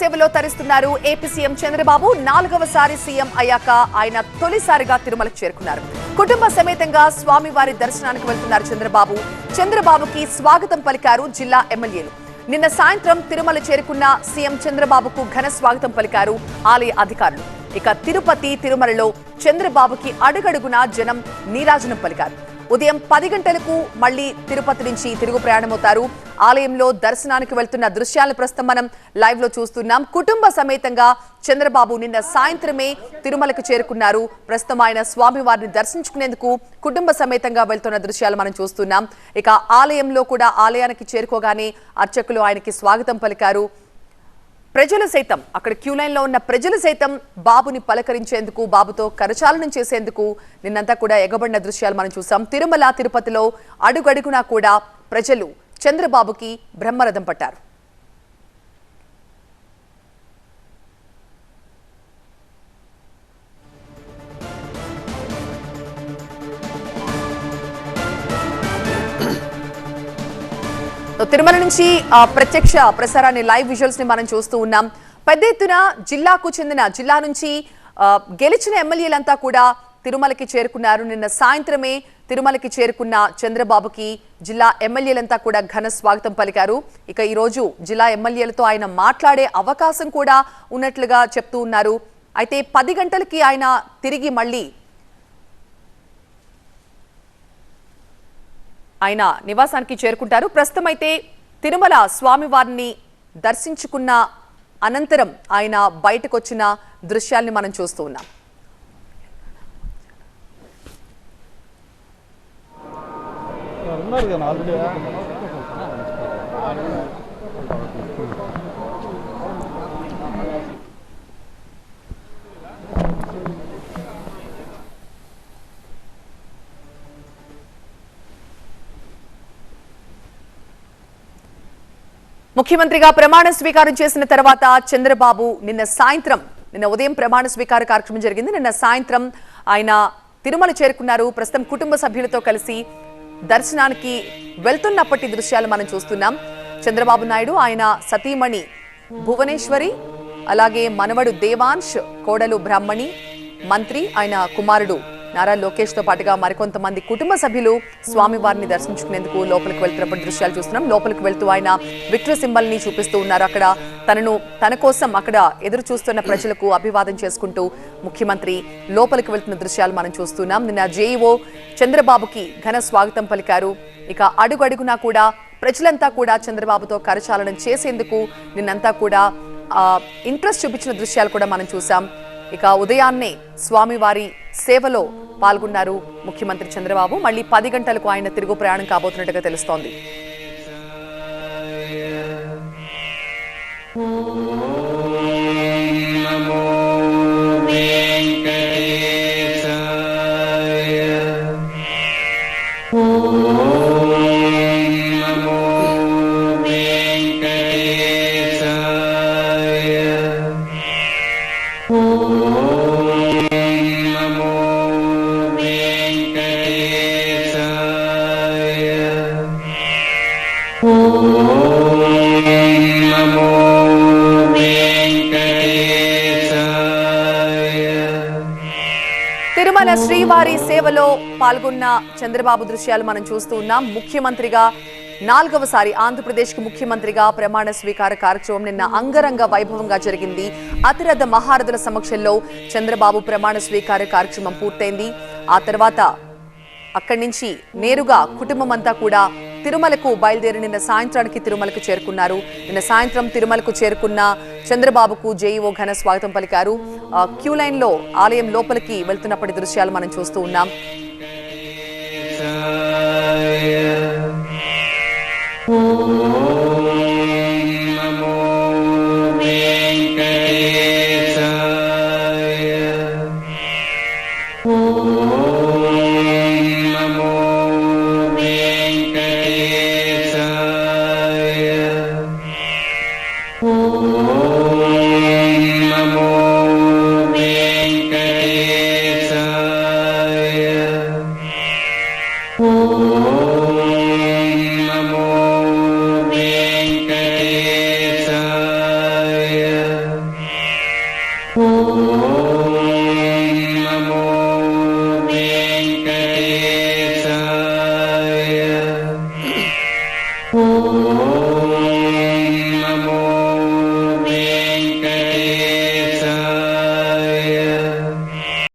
సేవలో తరిస్తున్నారు AP CM Chandrababu. నాలుగవసారి సీఎం అయ్యాక ఆయన తొలిసారిగా తిరుమలకు చేరుకున్నారు. కుటుంబ సమేతంగా స్వామివారి దర్శనానికి వెళ్తున్నారు చంద్రబాబు. చంద్రబాబుకి స్వాగతం పలికారు జిల్లా ఎమ్మెల్యేలు. నిన్న సాయంత్రం తిరుమల చేరుకున్న సీఎం చంద్రబాబుకు ఘన స్వాగతం పలికారు ఆలయ అధికారులు. ఇక తిరుపతి తిరుమలలో చంద్రబాబుకి అడుగడుగునా జనం నీరాజనం పలికారు. ఉదయం పది గంటలకు మళ్ళీ తిరుపతి నుంచి తిరుగు ప్రయాణమవుతారు. ఆలయంలో దర్శనానికి వెళ్తున్న దృశ్యాలను ప్రస్తుతం మనం లైవ్లో చూస్తున్నాం. కుటుంబ సమేతంగా చంద్రబాబు నిన్న సాయంత్రమే తిరుమలకు చేరుకున్నారు. ప్రస్తుతం ఆయన స్వామివారిని దర్శించుకునేందుకు కుటుంబ సమేతంగా వెళ్తున్న దృశ్యాలు మనం చూస్తున్నాం. ఇక ఆలయంలో కూడా ఆలయానికి చేరుకోగానే అర్చకులు ఆయనకి స్వాగతం పలికారు. ప్రజలు సైతం అక్కడ క్యూ లైన్లో ఉన్న ప్రజలు సైతం బాబుని పలకరించేందుకు బాబుతో కరచాలనం చేసేందుకు నిన్నంతా కూడా ఎగబడిన దృశ్యాలు మనం చూసాం. తిరుమల తిరుపతిలో అడుగడుగునా కూడా ప్రజలు చంద్రబాబుకి బ్రహ్మరథం పట్టారు. తిరుమల నుంచి ప్రత్యక్ష ప్రసారాన్ని లైవ్ విజువల్స్ని మనం చూస్తూ ఉన్నాం. పెద్ద ఎత్తున జిల్లాకు చెందిన జిల్లా నుంచి గెలిచిన ఎమ్మెల్యేలంతా కూడా తిరుమలకి చేరుకున్నారు. నిన్న సాయంత్రమే తిరుమలకి చేరుకున్న చంద్రబాబుకి జిల్లా ఎమ్మెల్యేలంతా కూడా ఘన స్వాగతం పలికారు. ఇక ఈరోజు జిల్లా ఎమ్మెల్యేలతో ఆయన మాట్లాడే అవకాశం కూడా ఉన్నట్లుగా చెప్తూ ఉన్నారు. అయితే పది గంటలకి ఆయన తిరిగి మళ్ళీ ఆయన నివాసానికి చేరుకుంటారు. ప్రస్తుతం అయితే తిరుమల స్వామివారిని దర్శించుకున్న అనంతరం ఆయన బయటకు వచ్చిన దృశ్యాల్ని మనం చూస్తూ ఉన్నాం. ఉన్నారు ముఖ్యమంత్రిగా ప్రమాణ స్వీకారం చేసిన తర్వాత చంద్రబాబు నిన్న సాయంత్రం నిన్న ఉదయం ప్రమాణ స్వీకార కార్యక్రమం జరిగింది. నిన్న సాయంత్రం ఆయన తిరుమల చేరుకున్నారు. ప్రస్తుతం కుటుంబ సభ్యులతో కలిసి దర్శనానికి వెళ్తున్నప్పటి దృశ్యాలు మనం చూస్తున్నాం. చంద్రబాబు నాయుడు ఆయన సతీమణి భువనేశ్వరి అలాగే మనవడు దేవాంశ్ కోడలు బ్రాహ్మణి మంత్రి ఆయన కుమారుడు నారా లోకేష్తో పాటుగా మరికొంతమంది కుటుంబ సభ్యులు స్వామివారిని దర్శించుకునేందుకు లోపలికి వెళ్తున్నప్పుడు దృశ్యాలు చూస్తున్నాం. లోపలికి వెళ్తూ ఆయన విక్టరీ సింబల్ని చూపిస్తూ ఉన్నారు. అక్కడ తనను తన కోసం అక్కడ ఎదురు చూస్తున్న ప్రజలకు అభివాదం చేసుకుంటూ ముఖ్యమంత్రి లోపలికి వెళ్తున్న దృశ్యాలు మనం చూస్తున్నాం. నిన్న జేఈఓ చంద్రబాబుకి ఘన స్వాగతం పలికారు. ఇక అడుగడుగునా కూడా ప్రజలంతా కూడా చంద్రబాబుతో కరచాలనం చేసేందుకు నిన్నంతా కూడా ఇంట్రెస్ట్ చూపించిన దృశ్యాలు కూడా మనం చూసాం ఇక ఉదయాన్నే స్వామివారి సేవలో పాల్గొన్నారు ముఖ్యమంత్రి చంద్రబాబు. మళ్ళీ పది గంటలకు ఆయన తిరుగు ప్రయాణం కాబోతున్నట్టుగా తెలుస్తోంది. తిరుమల శ్రీవారి సేవలో పాల్గొన్న చంద్రబాబు దృశ్యాలు మనం చూస్తూ ఉన్నాం. ముఖ్యమంత్రిగా నాలుగవసారి ఆంధ్రప్రదేశ్కు ముఖ్యమంత్రిగా ప్రమాణ స్వీకార కార్యక్రమం నిన్న అంగరంగ వైభవంగా జరిగింది. అతిరథ మహారథుల సమక్షంలో చంద్రబాబు ప్రమాణ స్వీకార కార్యక్రమం పూర్తయింది. ఆ తర్వాత అక్కడి నుంచి నేరుగా కుటుంబం అంతా కూడా తిరుమలకు బయలుదేరి నిన్న సాయంత్రానికి తిరుమలకు చేరుకున్నారు. నిన్న సాయంత్రం తిరుమలకు చేరుకున్న చంద్రబాబుకు జేఈఓ ఘన స్వాగతం పలికారు. క్యూ లైన్లో ఆలయం లోపలికి వెళ్తున్నప్పటి దృశ్యాలు మనం చూస్తూ ఉన్నాం. Oh Oh.